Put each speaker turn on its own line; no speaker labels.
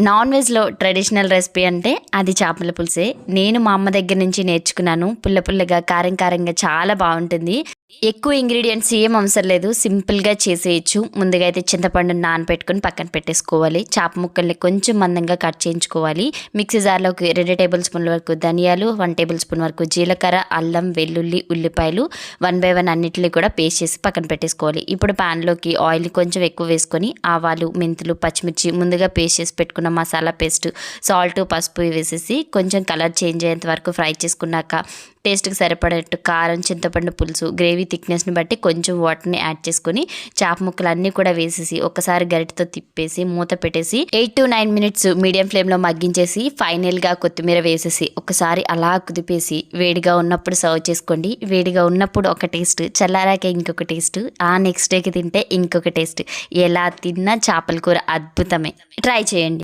Non వెజ్లో traditional recipe అంటే అది చేపల పులుసే. నేను మా అమ్మ దగ్గర నుంచి నేర్చుకున్నాను. పుల్ల పుల్లగా కారం కారంగా చాలా బాగుంటుంది. ఎక్కువ ఇంగ్రీడియంట్స్ ఏం అవసరం లేదు. సింపుల్గా చేసేయచ్చు. ముందుగా అయితే చింతపండు నానబెట్టుకొని పక్కన పెట్టేసుకోవాలి. చేప ముక్కల్ని కొంచెం మందంగా కట్ చేయించుకోవాలి. మిక్సీ జార్లోకి రెండు టేబుల్ స్పూన్ల వరకు ధనియాలు వన్ టేబుల్ స్పూన్ వరకు జీలకర్ర అల్లం వెల్లుల్లి ఉల్లిపాయలు వన్ బై వన్ అన్నిటిని కూడా పేస్ట్ చేసి పక్కన పెట్టేసుకోవాలి. ఇప్పుడు ప్యాన్లోకి ఆయిల్ కొంచెం ఎక్కువ వేసుకొని ఆవాలు మెంతులు పచ్చిమిర్చి ముందుగా పేస్ట్ చేసి పెట్టుకున్న మసాలా పేస్ట్ సాల్ట్ పసుపు వేసేసి కొంచెం కలర్ చేంజ్ అయ్యేంత వరకు ఫ్రై చేసుకున్నాక టేస్ట్కి సరిపడేట్టు కారం చింతపండు పులుసు గ్రేవీ థిక్నెస్ని బట్టి కొంచెం వాటర్ని యాడ్ చేసుకొని చేప ముక్కలు అన్నీ కూడా వేసేసి ఒకసారి గరిటతో తిప్పేసి మూత పెట్టేసి eight to nine minutes medium ఫ్లేమ్లో మగ్గించేసి ఫైనల్గా కొత్తిమీర వేసేసి ఒకసారి అలా కుదిపేసి వేడిగా ఉన్నప్పుడు సర్వ్ చేసుకోండి. వేడిగా ఉన్నప్పుడు ఒక టేస్ట్ చల్లారాక ఇంకొక టేస్ట్ ఆ నెక్స్ట్ డేకి తింటే ఇంకొక టేస్ట్. ఎలా తిన్నా చేపల కూర అద్భుతమే. ట్రై చేయండి.